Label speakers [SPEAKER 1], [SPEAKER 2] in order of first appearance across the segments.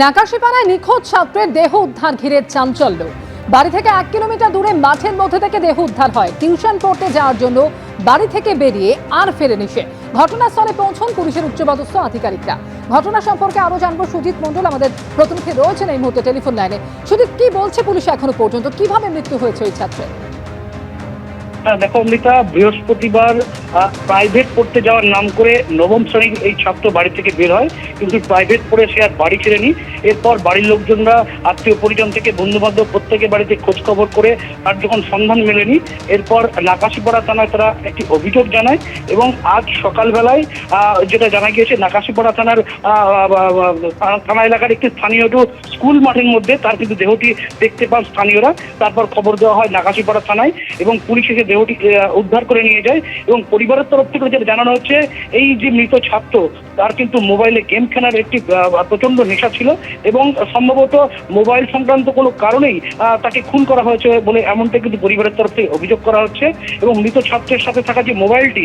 [SPEAKER 1] নাকাশিপাড়ায় নিখোঁজ ছাত্রের দেহ উদ্ধার ঘিরে চাঞ্চল্য। বাড়ি থেকে এক কিলোমিটার দূরে মাঠের মধ্যে থেকে দেহ উদ্ধার হয়। টিউশন পড়তে যাওয়ার জন্য বাড়ি থেকে বেরিয়ে আর ফেরেনি সে। ঘটনাস্থলে পৌঁছন পুলিশের উচ্চপদস্থ আধিকারিকরা। ঘটনা সম্পর্কে আরও জানব সুজিত মণ্ডল। আমাদের প্রতিনিধি রয়েছেন এই মুহূর্তে টেলিফোন লাইনে। সুজিত, কি বলছে পুলিশ এখনও পর্যন্ত? কীভাবে মৃত্যু হয়েছে ওই ছাত্রের?
[SPEAKER 2] দেখো, অমৃতা। বৃহস্পতিবার প্রাইভেট পড়তে যাওয়ার নাম করে নবম শ্রেণির এই ছাত্র বাড়ি থেকে বের হয়। কিন্তু প্রাইভেট পড়ে সে আর বাড়ি ফেরেনি। এরপর বাড়ির লোকজনরা, আত্মীয় পরিজন থেকে বন্ধু বান্ধব প্রত্যেকে বাড়িতে খোঁজখবর করে তার যখন সন্ধান মেলেনি, এরপর নাকাশিপাড়া থানায় তারা একটি অভিযোগ জানায় এবং আজ সকালবেলায় যেটা জানা গিয়েছে, নাকাশিপাড়া থানার থানা এলাকার একটি স্থানীয় স্কুল মাঠের মধ্যে তার কিন্তু দেহটি দেখতে পান স্থানীয়রা। তারপর খবর দেওয়া হয় নাকাশিপাড়া থানায় এবং পুলিশ এসে দেহটি উদ্ধার করে নিয়ে যায় এবং পরিবারের তরফ থেকে যেটা জানানো হচ্ছে, এই যে মৃত ছাত্র, তার কিন্তু মোবাইলে গেম খেলার একটি প্রচণ্ড নেশা ছিল এবং সম্ভবত মোবাইল সংক্রান্ত কোনো কারণেই তাকে খুন করা হয়েছে বলে এমনটা কিন্তু পরিবারের তরফ থেকে অভিযোগ করা হচ্ছে এবং মৃত ছাত্রের সাথে থাকা যে মোবাইলটি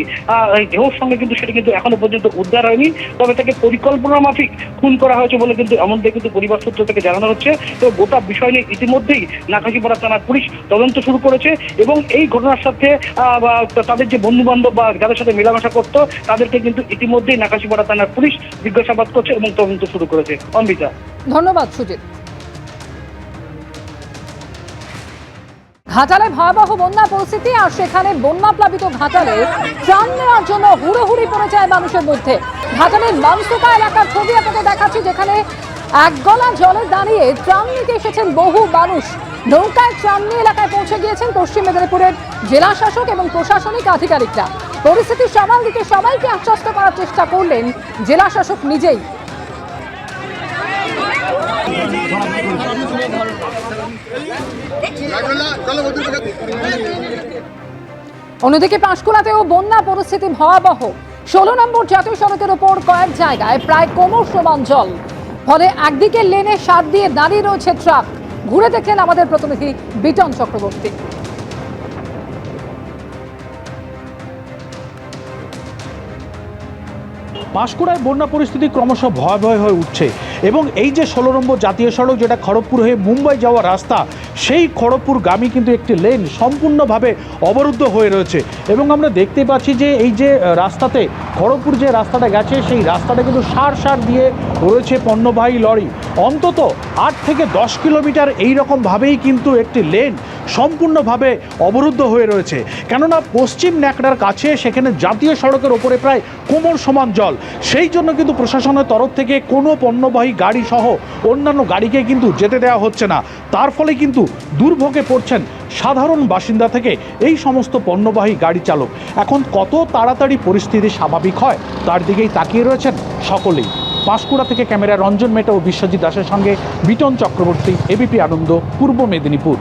[SPEAKER 2] দেহর সঙ্গে কিন্তু সেটা কিন্তু এখনও পর্যন্ত উদ্ধার হয়নি। তবে তাকে পরিকল্পনা মাফিক খুন করা হয়েছে বলে কিন্তু এমনটা কিন্তু পরিবার সূত্র থেকে জানানো হচ্ছে। তো গোটা বিষয় নিয়ে ইতিমধ্যেই নাকাশিপাড়া থানার পুলিশ তদন্ত শুরু করেছে এবং এই ঘটনার সাথে আহ, তাদের যে বন্ধু বান্ধব বা যাদের সাথে মেলামেশা করতো তাদেরকে কিন্তু ইতিমধ্যেই নাকাশিপাড়া থানার পুলিশ জিজ্ঞাসাবাদ করছে এবং তদন্ত শুরু করেছে। অম্বিতা।
[SPEAKER 1] ধন্যবাদ সুজিত। ঘাটালে ভয়াবহ বন্যা পরিস্থিতি আর সেখানে বন্যা প্লাবিত ঘাটালে ত্রাণ নেওয়ার জন্য হুড়োহুড়ি পড়ে যায় মানুষের মধ্যে। ঘাটালের মানসুকা এলাকার ছবি আপনাদের দেখাচ্ছি যেখানে এক গলা জলে দাঁড়িয়ে ত্রাণ নিতে এসেছেন বহু মানুষ। নৌকায় ত্রাণ নিয়ে এলাকায় পৌঁছে গিয়েছেন পশ্চিম মেদিনীপুরের জেলা শাসক এবং প্রশাসনিক আধিকারিকরা। পরিস্থিতি সামাল দিতে সবাইকে আশ্বস্ত করার চেষ্টা করলেন জেলা শাসক নিজেই। অন্যদিকে পাঁশকুড়াতেও বন্যা পরিস্থিতি ভয়াবহ। ষোলো নম্বর জাতীয় সড়কের ওপর কয়েক জায়গায় প্রায় কোমর সমান জল। ফলে একদিকে লেনে সার দিয়ে দাঁড়িয়ে রয়েছে ট্রাক। ঘুরে দেখলেন আমাদের প্রতিনিধি বিটন চক্রবর্তী।
[SPEAKER 3] পাঁশকুড়ায় বন্যা পরিস্থিতি ক্রমশ ভয়াবহ হয়ে উঠছে এবং এই যে ষোলো নম্বর জাতীয় সড়ক যেটা খড়গপুর হয়ে মুম্বাই যাওয়ার রাস্তা, সেই খড়গপুরগামী কিন্তু একটি লেন সম্পূর্ণভাবে অবরুদ্ধ হয়ে রয়েছে এবং আমরা দেখতে পাচ্ছি যে এই যে রাস্তাতে, খড়গপুর যে রাস্তাটা গেছে, সেই রাস্তাটা কিন্তু সার সার দিয়ে রয়েছে পণ্যবাহী লরি। অন্তত আট থেকে দশ কিলোমিটার এই রকমভাবেই কিন্তু একটি লেন সম্পূর্ণভাবে অবরুদ্ধ হয়ে রয়েছে। কেননা পশ্চিম ন্যাকড়ার কাছে সেখানে জাতীয় সড়কের ওপরে প্রায় কোমর সমান জল। সেই জন্য কিন্তু প্রশাসনের তরফ থেকে কোনো পণ্যবাহী গাড়ি সহ অন্যান্য গাড়িকে কিন্তু যেতে দেওয়া হচ্ছে না। তার ফলে কিন্তু দুর্ভোগে পড়ছেন সাধারণ বাসিন্দা থেকে এই সমস্ত পণ্যবাহী গাড়ি চালক। এখন কত তাড়াতাড়ি পরিস্থিতি স্বাভাবিক হয়, তার দিকেই তাকিয়ে রয়েছেন সকলেই। পাঁশকুড়া থেকে ক্যামেরা রঞ্জন মেটা ও বিশ্বজিৎ দাসের সঙ্গে বিটন চক্রবর্তী এবিপি আনন্দ, পূর্ব মেদিনীপুর।